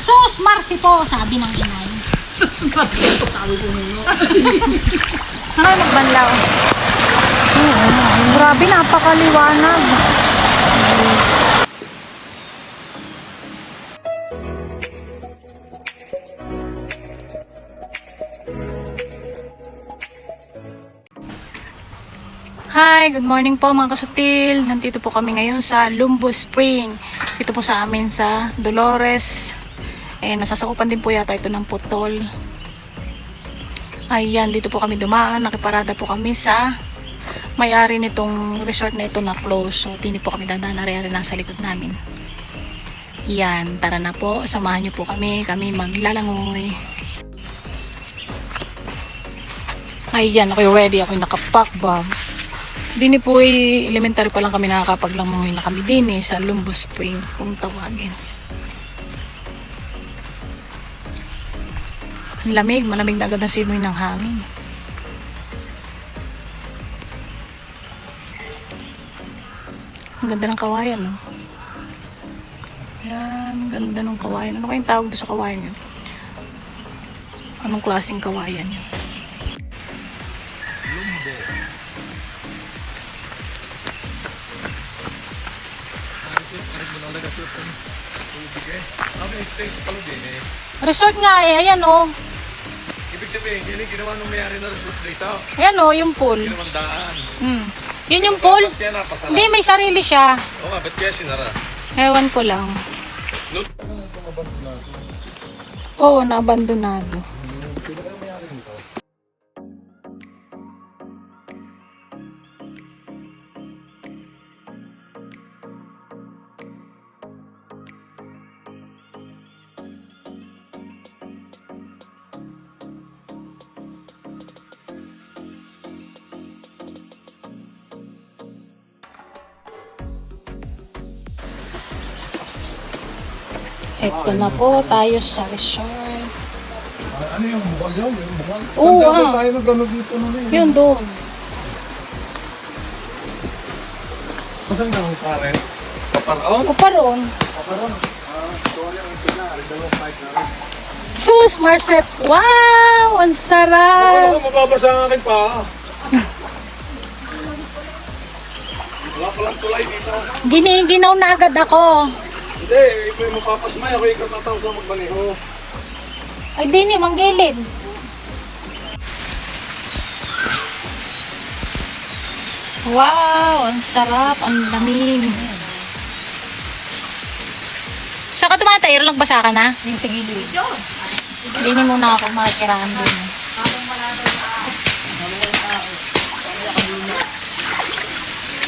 Sus, Marcy po, sabi ng inay. Ano nagbanlaw? Oo, grabe napakaliwanag. Hi, good morning po mga kasutil. Nandito po kami ngayon sa Lumbo Spring. Dito po sa amin sa Dolores. Eh, nasasakupan din po yata ito ng putol. Ayan, dito po kami dumaan. Nakiparada po kami sa may-ari nitong resort na ito na close. So, hindi po kami dadaan. Nari-ari lang sa likod namin. Yan, tara na po. Samahan niyo po kami. Kami maglalangoy. Ayan, ako'y ready. Ako'y nakapack bag. Dini po ay elementary pa lang kami nakakapaglangoy na kami din eh, sa Lumbo Spring kung tawagin. Ang lamig, malamig na agad ang simoy ng hangin. Ang ganda ng kawayan, no? Yan, ganda ng kawayan. Ano kayong tawag doon sa kawayan yun? Anong klaseng kawayan yun? Resort nga eh, ayan oh. Ibig sabihin, yun yung ginawa nung mayari na resort dito. Ayan oh, yung pool. Ginawang daan. Hmm. Yun yung pool? Ba't kaya napasara? Hindi, may sarili siya. Oo nga, ba't kaya sinara? Ewan ko lang. Oo, naabandonado. Ito na po tayo sa resort. Ano yung bukal yun? Yung bukal? Oo, ah. tayo na gano'n dito na rin. Yun doon. Masang gano'n pare? Paparaon? O pa roon. Paparon. Ah, sorry ang tina. Dalawang fight na rin. Sus, Marcep! Wow! Ang Ano sarap! ka mababasa ang aking paa? Wala palang tulay dito. Giniginaw na agad ako. Hindi, ikaw yung mapapasmay. Ako yung katatawag na magmaneho. Ay, di ni, manggilid. Wow! Ang sarap! Ang lamig! Saan ka tumatayro? Nagbasa ka na? Yung tigilid. Hindi ni muna ako makikiraan din.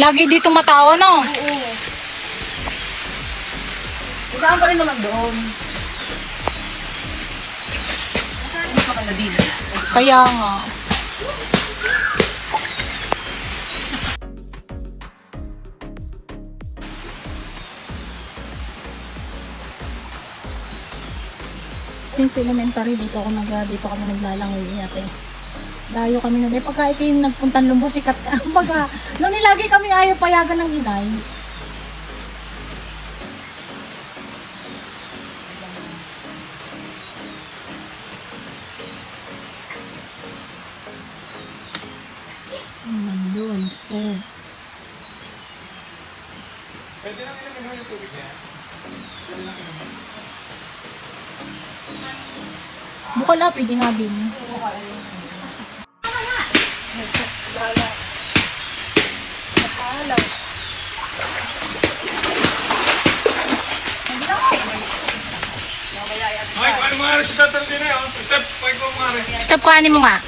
Lagi dito matawa, no? Saan pa rin naman doon? Kaya nga. Since elementary dito ako nag dito kami naglalangoy ate. Dayo kami nun. Eh pagka ito yung nagpuntang lumbo sikat. Baga, nung nilagi kami ayaw payagan ng inay. Stair. Pwede lang inumin mo yung tubig niya. Bukal up, hindi nga din. Ay, kung ano mga rin si Tatan din eh. oh. Step, pag ko mga rin. Step kuhanin mo nga.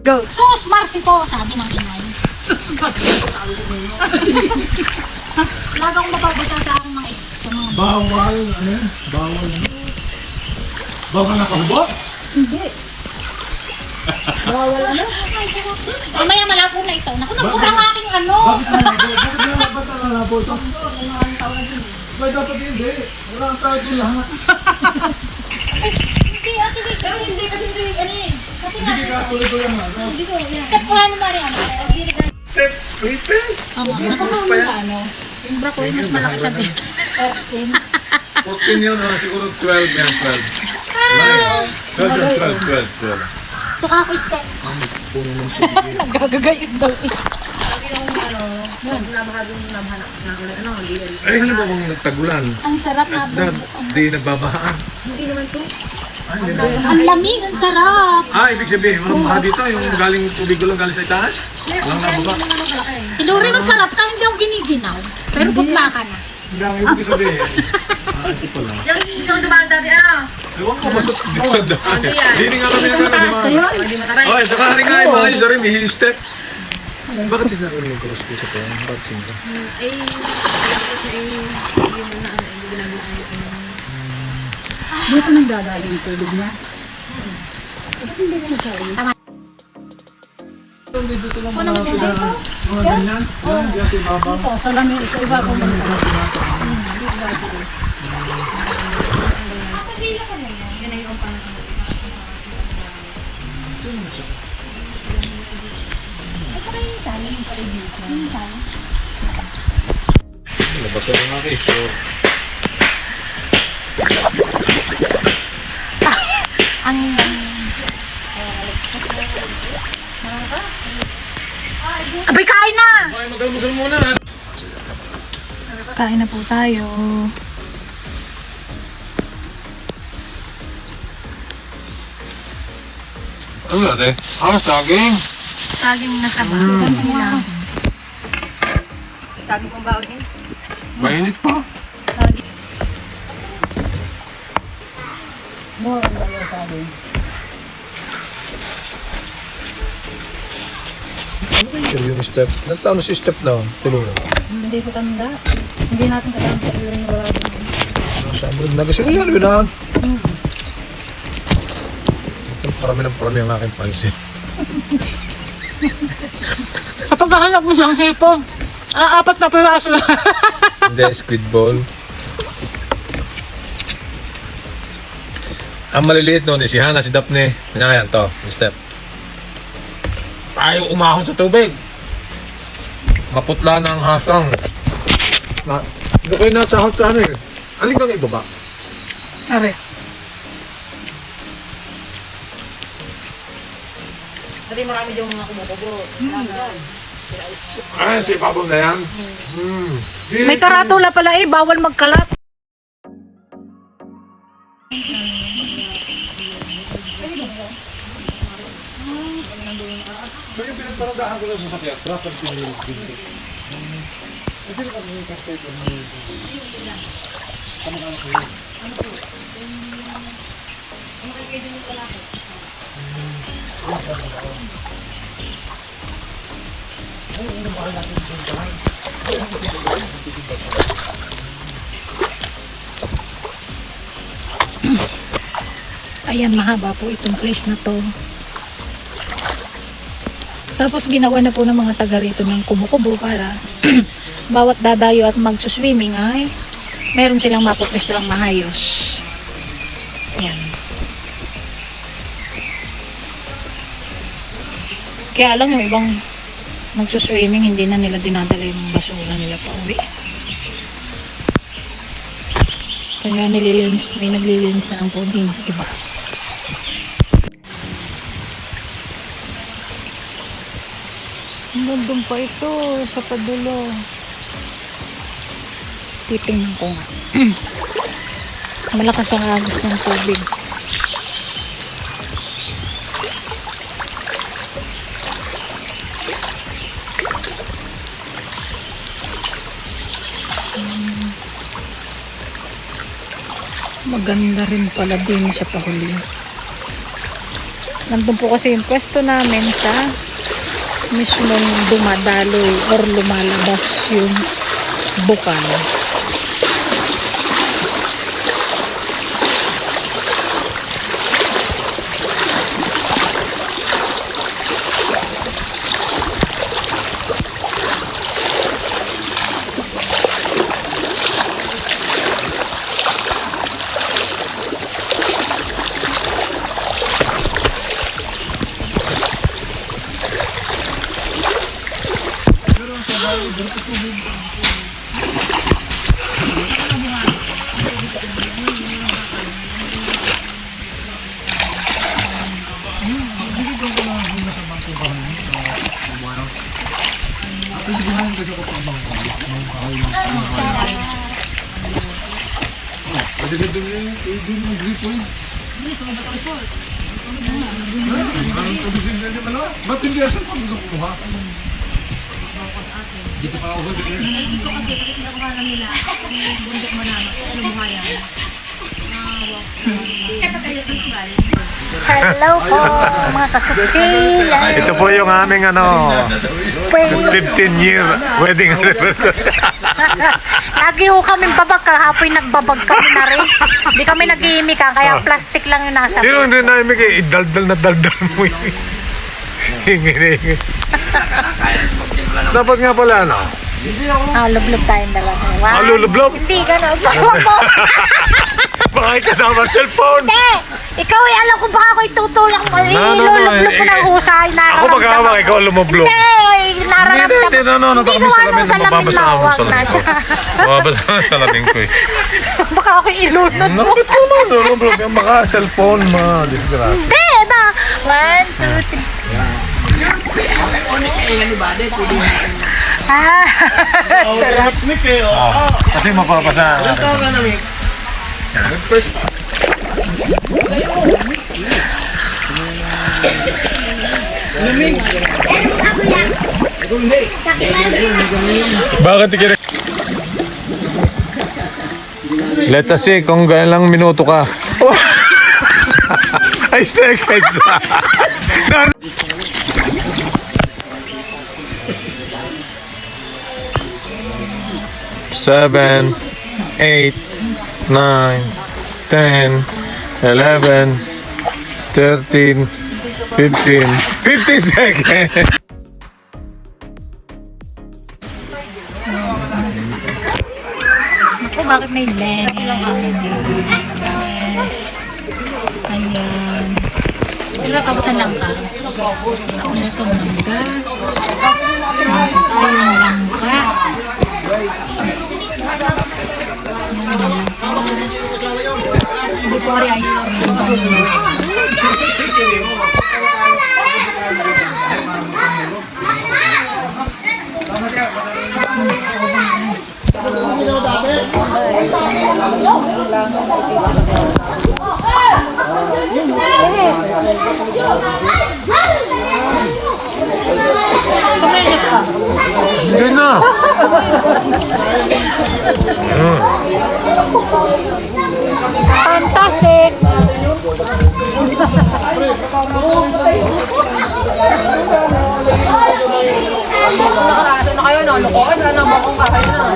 Go. Sus, Marcy po, sabi ng inay. Lagi akong mababasa sa akin mga is sa mga Bawal, ano yun? Bawal. Bawal na kahubo? Mamaya malabo na ito. Naku, nabura ang aking ano. Bakit na ba't na nalabo ito? Bakit dapat hindi? Wala ang tao doon lahat. Hindi, ate. Pero hindi kasi hindi, ano eh. Hindi ka tuloy ko yung ano. Yan. step kuhanin mo rin ano. Step, April! Tama. Mas pa yan. Ano? sobra ko, eh, mas malaki sa bill. 14 yun, ah, siguro 12 yan, 12. Right. 12, 12, 12, 12. Tsaka ako step. Nagagagayos daw eh. Ay, ano ba kung nagtagulan? Ang sarap na. Di nagbabahaan. Ang lamig, ang sarap. Ah, ibig sabihin, walang baha dito, yung galing tubig lang galing sa itaas? Walang nababa. Iluri ang sarap, kahit hindi ako giniginaw. Pero putla ka na. Hindi ang ibig sabihin. Ah, ito pala. Yung yung dumaan dati, ano? Ewan ko, basta dito dahil. Hindi nga kami mataray. Oh, saka rin nga, yung maayos na rin, may step. Bakit sila rin yung cross ko sa to? Bakit sila? Dito nang gagaling yung tubig niya. Mga ganyan? Yan, yan si Baba. Sa lamig, sa iba ko Nabasa na nga kayo, magalmusal muna. kain na po tayo. Ano natin? Ah, saging. Saging na taba. Sabi kong baog yun. Mainit pa. Yung step. Nagtano si step na, tulungan. Hindi ko tanda. Hindi natin kailangan sa ilang wala Sabi na kasi yan, yun Parami ng parami ang aking pansin. Kapag hahanap mo siyang hipo, ah, apat na piraso lang. Hindi, squid ball. Ang maliliit noon, si Hana, si Daphne. Yan, to, yung step. Ayaw umahon sa tubig. Maputla na ang hasang. Na, hindi kayo nasahot sa ano eh. Alin ka ibaba? Are. Dati marami yung mga kumukubo. Ay, si Pablo na yan. Hmm. May karatula pala eh, bawal magkalat. So yung pinagparadahan ko lang sa sakyan, truck at pinili. Ayan, mahaba po itong place na to. Tapos ginawa na po ng mga taga rito ng kumukubo para bawat dadayo at magsuswimming ay meron silang mapupwesto lang mahayos. Ayan. Kaya lang yung ibang magsuswimming hindi na nila dinadala yung basura nila pa uwi. Kaya nililinis, may naglilinis na ang pundi ng iba. Nandun pa ito sa padulo. Titingnan ko nga. Malakas ang agos ng tubig. Maganda rin pala din sa pahuli. Nandun po kasi yung pwesto namin sa mismong dumadaloy or lumalabas yung bukal. Hello po, mga kasuki. Ito po yung aming ano, 15 year wedding anniversary. Lagi ho kami babag kahapon nagbabag kami na rin. Hindi kami nag-iimikan, kaya plastic lang yung nasa. Sino hindi na imig idaldal na daldal mo yun. Hingi na hingi. Dapat nga pala ano, Ah, lublog tayong dalawa. Wow. Ah, lulublob? Hindi, gano'n. Huwag mo. baka kasama cellphone. Hindi! Ikaw ay alam ko baka ako itutulak mo. No, no, no, Ilulublog ko eh, ng eh, husay. Ako nararamdaman maghahawak, ko. ikaw lumublob. Hindi, Hindi, nararamdaman. hindi, no, no, no, Hindi kami gawa salamin sa mababasa wag sa na salamin ko. siya. Mababasa mo sa salamin ko eh. baka ako ilunod mo. Bakit ko na lumublob? Yung baka cellphone mo, disgrasya. Hindi, ba? One, two, three. Ah, sarap. Oh, kasi mapapasa. Bakit kina... Let us see kung lang minuto ka. Ay, seconds. Seven, eight, nine, ten, eleven, thirteen, fifteen, fifty seconds. Ako, bakit may lens? Ayan. Pero kabutan lang ka. Ako itong langka. Ayun langka. Rin ice. Hindi na. Fantastic! Nakarato na kayo, kung kakayo na.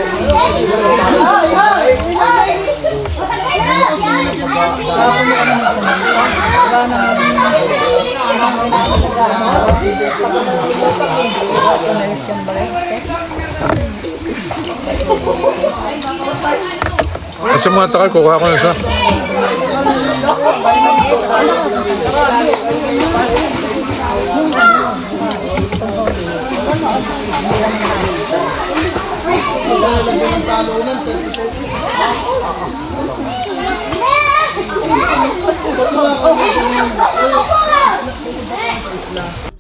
At sa mga takal, kukuha ko na siya. Oh,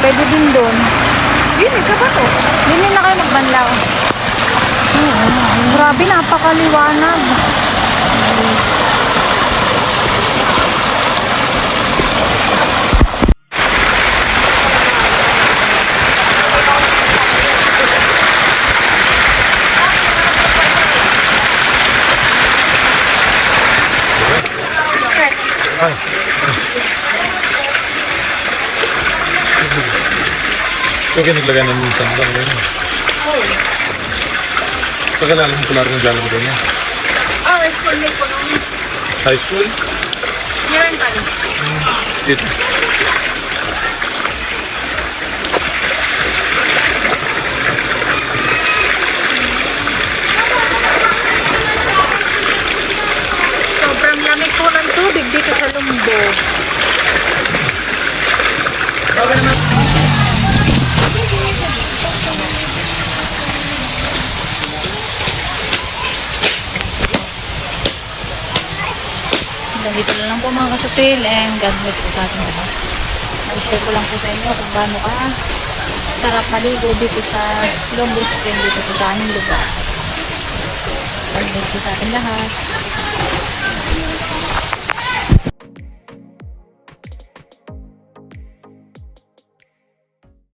pwede din doon. Yun, isa ba to? Hindi na kayo magbanlaw. Grabe, napakaliwanag. Ito kayo naglagay ng minsan lang yun. Pagkalala mo pala rin dyan mo doon. Oh, school mate ko nung High school? year and time. Dito. Sobrang lamig po ng tubig dito sa Lumbo. Hanggang dito na lang po mga kasupil and God bless po sa ating lahat. Nag-share ko lang po sa inyo kung paano ka sarap maligo dito sa Lumbo Spring dito po sa aming lugar. God bless po sa ating lahat.